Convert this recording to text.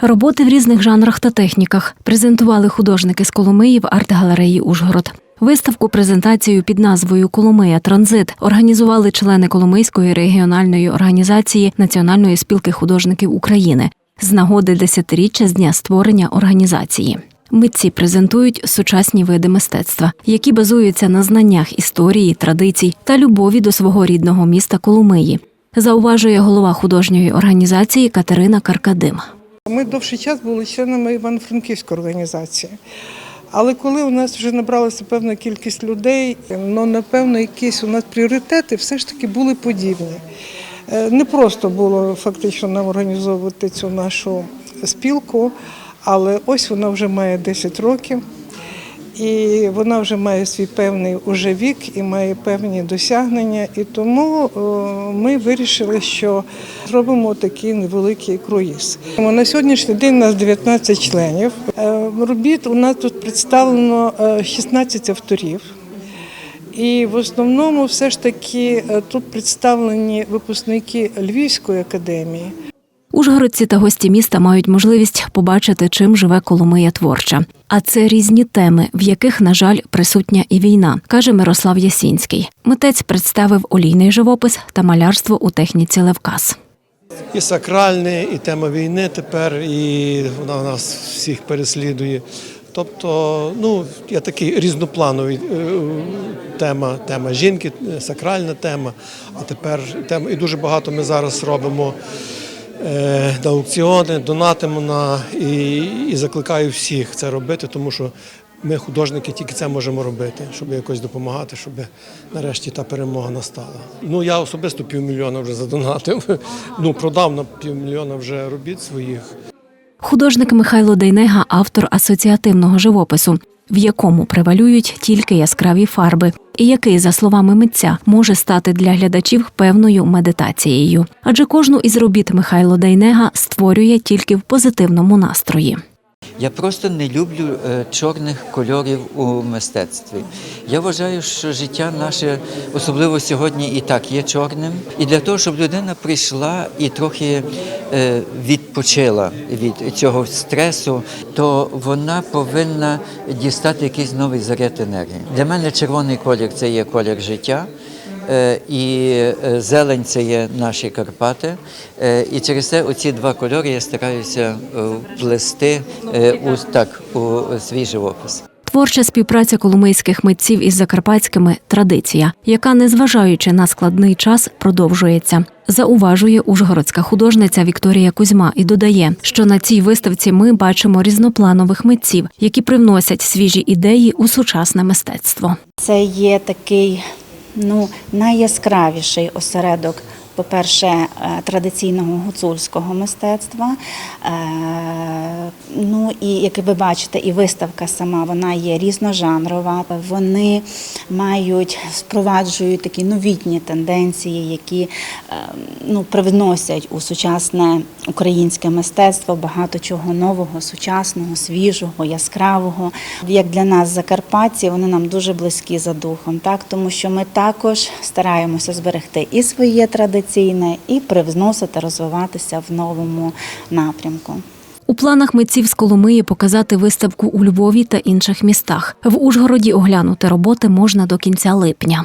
Роботи в різних жанрах та техніках презентували художники з Коломиї в арт-галереї Ужгород. Виставку презентацію під назвою Коломия Транзит організували члени Коломийської регіональної організації Національної спілки художників України з нагоди десятиріччя з дня створення організації. Митці презентують сучасні види мистецтва, які базуються на знаннях історії, традицій та любові до свого рідного міста Коломиї, зауважує голова художньої організації Катерина Каркадим. Ми довший час були членами Івано-Франківської організації. Але коли у нас вже набралася певна кількість людей, ну напевно, якісь у нас пріоритети все ж таки були подібні. Е, Не просто було фактично нам організовувати цю нашу спілку, але ось вона вже має 10 років. І вона вже має свій певний уже вік і має певні досягнення. І тому е, ми вирішили, що зробимо такий невеликий круїз. На сьогоднішній день у нас 19 членів. Е, Робіт у нас тут представлено е, 16 авторів. І в основному все ж таки е, тут представлені випускники Львівської академії. Ужгородці та гості міста мають можливість побачити, чим живе Коломия творча. А це різні теми, в яких, на жаль, присутня і війна, каже Мирослав Ясінський. Митець представив олійний живопис та малярство у техніці Левкас. і сакральне, і тема війни тепер, і вона нас всіх переслідує. Тобто, ну, є такий різноплановий е, тема, тема жінки, сакральна тема, а тепер тема, і дуже багато ми зараз робимо на аукціони, донатимо на і, і закликаю всіх це робити, тому що ми, художники, тільки це можемо робити, щоб якось допомагати, щоб нарешті та перемога настала. Ну я особисто півмільйона вже задонатив. Ну продав на півмільйона вже робіт своїх. Художник Михайло Дейнега автор асоціативного живопису, в якому превалюють тільки яскраві фарби, і який, за словами митця, може стати для глядачів певною медитацією. Адже кожну із робіт Михайло Дейнега створює тільки в позитивному настрої. Я просто не люблю е, чорних кольорів у мистецтві. Я вважаю, що життя наше, особливо сьогодні, і так є чорним. І для того, щоб людина прийшла і трохи е, відпочила від цього стресу, то вона повинна дістати якийсь новий заряд енергії. Для мене червоний колір це є колір життя. Е, І е, зелень це є наші Карпати. Е, І через це оці два кольори я стараюся вплести е, у так у свій живопис. Творча співпраця коломийських митців із закарпатськими традиція, яка, незважаючи на складний час, продовжується. Зауважує ужгородська художниця Вікторія Кузьма і додає, що на цій виставці ми бачимо різнопланових митців, які привносять свіжі ідеї у сучасне мистецтво. Це є такий ну, найяскравіший осередок. По-перше, е, традиційного гуцульського мистецтва. Е, Ну і як ви бачите, і виставка сама вона є різножанрова. Вони мають впроваджують такі новітні тенденції, які е, ну, привносять у сучасне українське мистецтво багато чого нового, сучасного, свіжого, яскравого. Як для нас, закарпатці, вони нам дуже близькі за духом, так тому що ми також стараємося зберегти і своє традиційне, і привносити, розвиватися в новому напрямку. У планах митців з Коломиї показати виставку у Львові та інших містах. В Ужгороді оглянути роботи можна до кінця липня.